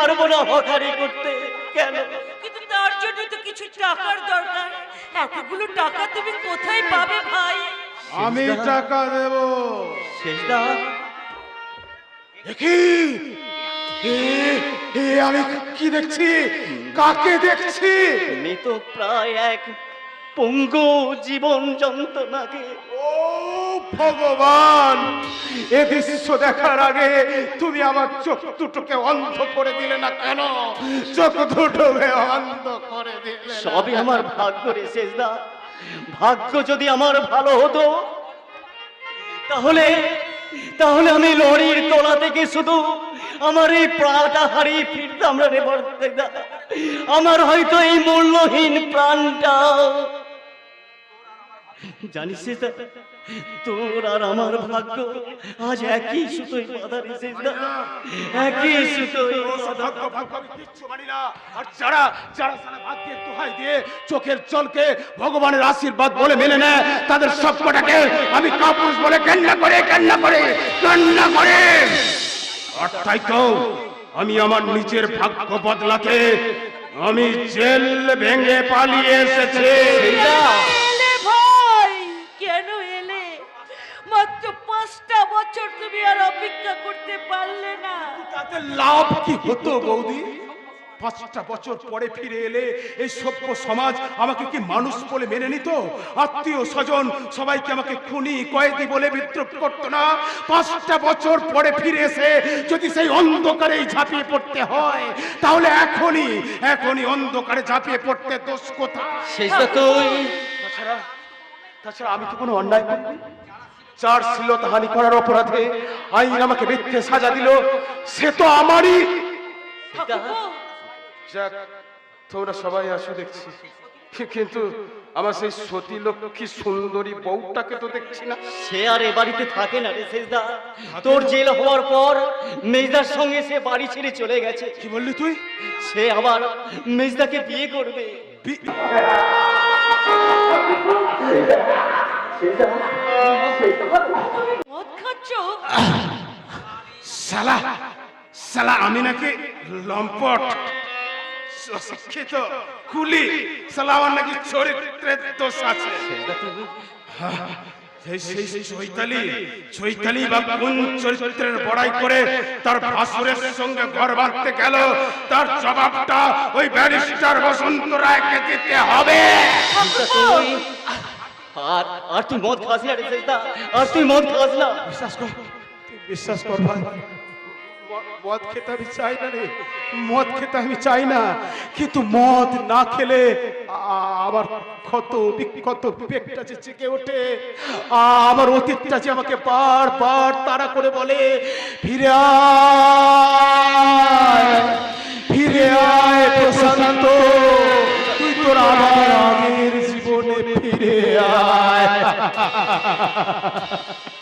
পারব না হকারি করতে কেন? কিন্তু তার জন্য তো কিছু টাকার দরকার। এতগুলো টাকা তুমি কোথায় পাবে ভাই? আমি টাকা দেব। শেষদা এ, এ, আমি কি দেখছি? কাকে দেখছি? তুমি তো প্রায় এক পঙ্গু জীবন যন্ত্রণাকে। ও ভগবান এ দৃশ্য দেখার আগে তুমি আমার চোখ দুটোকে অন্ধ করে দিলে না কেন? চোখ দুটোকে অন্ধ করে দিলে সবই আমার ভাগ্য রে শেষদা। ভাগ্য যদি আমার ভালো হতো তাহলে তাহলে আমি লরির তলা থেকে শুধু আমার এই প্রাণটা হারিয়ে ফিরতাম রে বর্তেদা। আমার হয়তো এই মূল্যহীন প্রাণটা জানিস তোর আর আমার ভাগ্য আজ একই সুতোই বাধা একই সুতোই ও সৌভাগ্য ভাগ্য আমি কিচ্ছু মানি না। আর যারা যারা সারা ভাগ্যের দোহাই দিয়ে চোখের জলকে ভগবানের আশীর্বাদ বলে মেনে নেয় তাদের সবকটাকে আমি কাপুরুষ বলে কান্না করে কান্না করে কান্না করে। আর তাই তো আমি আমার নিজের ভাগ্য বদলাতে আমি জেল ভেঙে পালিয়ে এসেছি। তুমি আর অপেক্ষা করতে পারলে না। তাতে লাভ কি হতো বৌদি? পাঁচটা বছর পরে ফিরে এলে এই সভ্য সমাজ আমাকে কি মানুষ বলে মেনে নিত? আত্মীয় স্বজন সবাইকে আমাকে খুনি কয়েদি বলে বিদ্রুপ করতো না। পাঁচটা বছর পরে ফিরে এসে যদি সেই অন্ধকারেই ঝাঁপিয়ে পড়তে হয় তাহলে এখনই এখনই অন্ধকারে ঝাঁপিয়ে পড়তে দোষ তুই তাছাড়া তাছাড়া আমি তো কোনো অন্যায় করিনি? চার শ্লীলতাহানি করার অপরাধে। আইন আমাকে মিথ্যে সাজা দিল। সে তো আমারই। যাক তোমরা সবাই আসো দেখছি। কিন্তু আমার সেই সতী লক্ষ্মী সুন্দরী বউটাকে তো দেখছি না। সে আর এ বাড়িতে থাকে না রে শেষদা তোর জেল হওয়ার পর মেজদার সঙ্গে সে বাড়ি ছেড়ে চলে গেছে। কি বললি তুই? সে আবার মেজদাকে বিয়ে করবে। শালা শালা আমি নাকি লম্পট। শিক্ষিত কুলি শালা আমার নাকি চরিত্রের দোষ আছে। চরিত্রের বড়াই করে তার ভাসুরের সঙ্গে ঘর বাঁধতে গেল? তার জবাবটা ওই ব্যারিস্টার বসন্ত রায়কে দিতে হবে। আর আর তুই মদ খাস না রে শেষদা আর তুই মদ খাস না? বিশ্বাস কর তুই বিশ্বাস কর ভাই। মদ খেতে আমি চাই না রে। মদ খেতে আমি চাই না। কিন্তু মদ না খেলে আ- আমার ক্ষত বিক্ষত পেটটা যে চেকে ওঠে। আ- আমার অতীতটা যে আমাকে বার বার তারা করে বলে ফিরে আয়!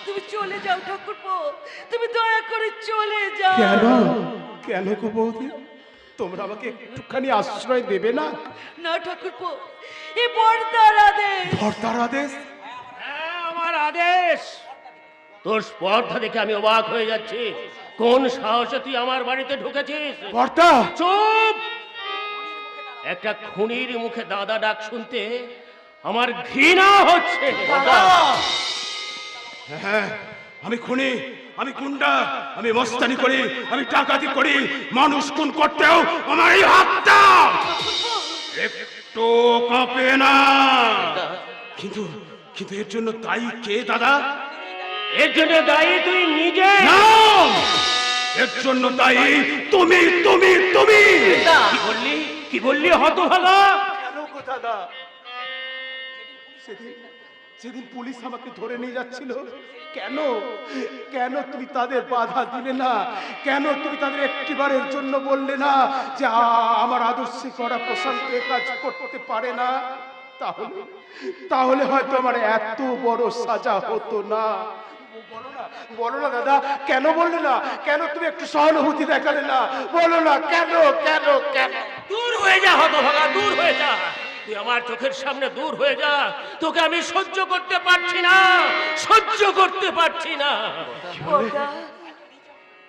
তুমি চলে যাও ঠাকুরপো। তুমি দয়া করে চলে যাও। কেন? কেন গো বৌদি? তোমরা আমাকে একটুখানি আশ্রয় দেবে না? না ঠাকুরপো এ বর্দার আদেশ। ভর্তার আদেশ? হ্যাঁ, আমার আদেশ। তোর স্পর্ধা দেখে আমি অবাক হয়ে যাচ্ছি। কোন সাহসে তুই আমার বাড়িতে ঢুকেছিস? ভর্তা চুপ! একটা খুনির মুখে দাদা ডাক শুনতে আমার ঘৃণা হচ্ছে। হ্যাঁ আমি খুনি আমি গুন্ডা আমি মস্তানি করি আমি ডাকাতি করি মানুষ খুন করতেও আমার এই হাতটা। একটু কাঁপে না। কিন্তু কিন্তু এর জন্য দায়ী কে দাদা? এর জন্য দায়ী তুই নিজে। এর জন্য দায়ী তুমি তুমি তুমি। কি বললি? কি বললি হতভাগা? কেন গো দাদা? সেদিন সেদিন পুলিশ আমাকে ধরে নিয়ে যাচ্ছিল, কেন? কেন তুমি তাদের বাধা দিলে না? কেন তুমি তাদের একটিবারের জন্য বললে না যে আমার আদর্শে করা প্রশান্ত কাজ করতে পারে না? তাহলে তাহলে হয়তো আমার এত বড় সাজা হতো না। বলো না বলো না দাদা, কেন বললে না? কেন তুমি একটু সহানুভূতি দেখালে না? বলো না, কেন কেন কেন? দূর হয়ে যা হতভাগা, দূর হয়ে যা। তুই আমার চোখের সামনে দূর হয়ে যা। তোকে আমি সহ্য করতে পারছি না। সহ্য করতে পারছি না।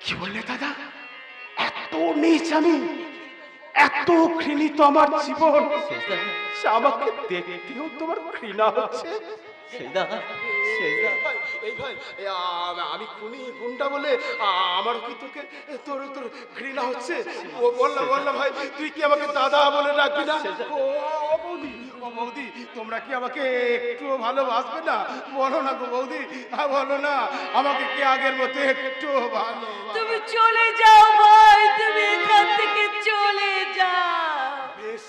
কি বললে? দাদা? এত এত নিচ আমি এত ঘৃণিত আমার জীবন। আমাকে দেখতেও তোমার ঘৃণা হচ্ছে। এই ভাই আমি খুনি বলে? আ- আমারও কি তোকে তোর তোর ঘৃণা হচ্ছে? ও বললাম বললাম ভাই তুই কি আমাকে দাদা বলে ডাকবি না? ও বৌদি ও বৌদি তোমরা কি আমাকে একটু ভালোবাসবে না? বলো না গো বৌদি বলো না আমাকে কি আগের মতো একটু ভালো তুমি চলে যাও ভাই তুমি এখান থেকে চলে যাও। বেশ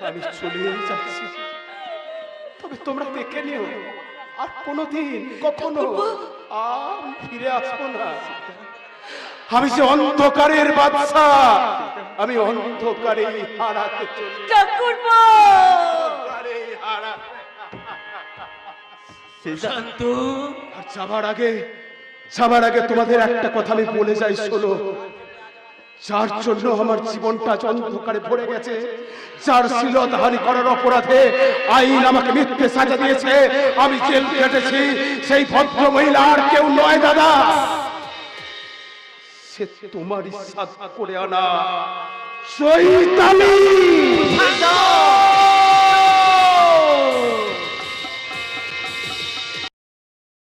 আমি চলে যাচ্ছি। তবে তোমরা দেখে নিও। আর কোনোদিন কখনো আর ফিরে আসব না। আমি যে অন্ধকারের বাদশা আমি অন্ধকারে হারাতে চলি ঠাকুরপো অন্ধকারে হারা সেজদা শান্ত আর যাবার আগে যাবার আগে তোমাদের একটা কথা আমি বলে যাই শোনো। যার জন্য আমার জীবনটা অন্ধকারে ভরে গেছে, যার শিলতহানি করার অপরাধে আইন আমাকে মিথ্যে সাজা দিয়েছে, আমি জেল কেটেছি সেই ভদ্র মহিলা আর কেউ নয় দাদা। সে তোমারই সাথ করে আনা। চৈতালি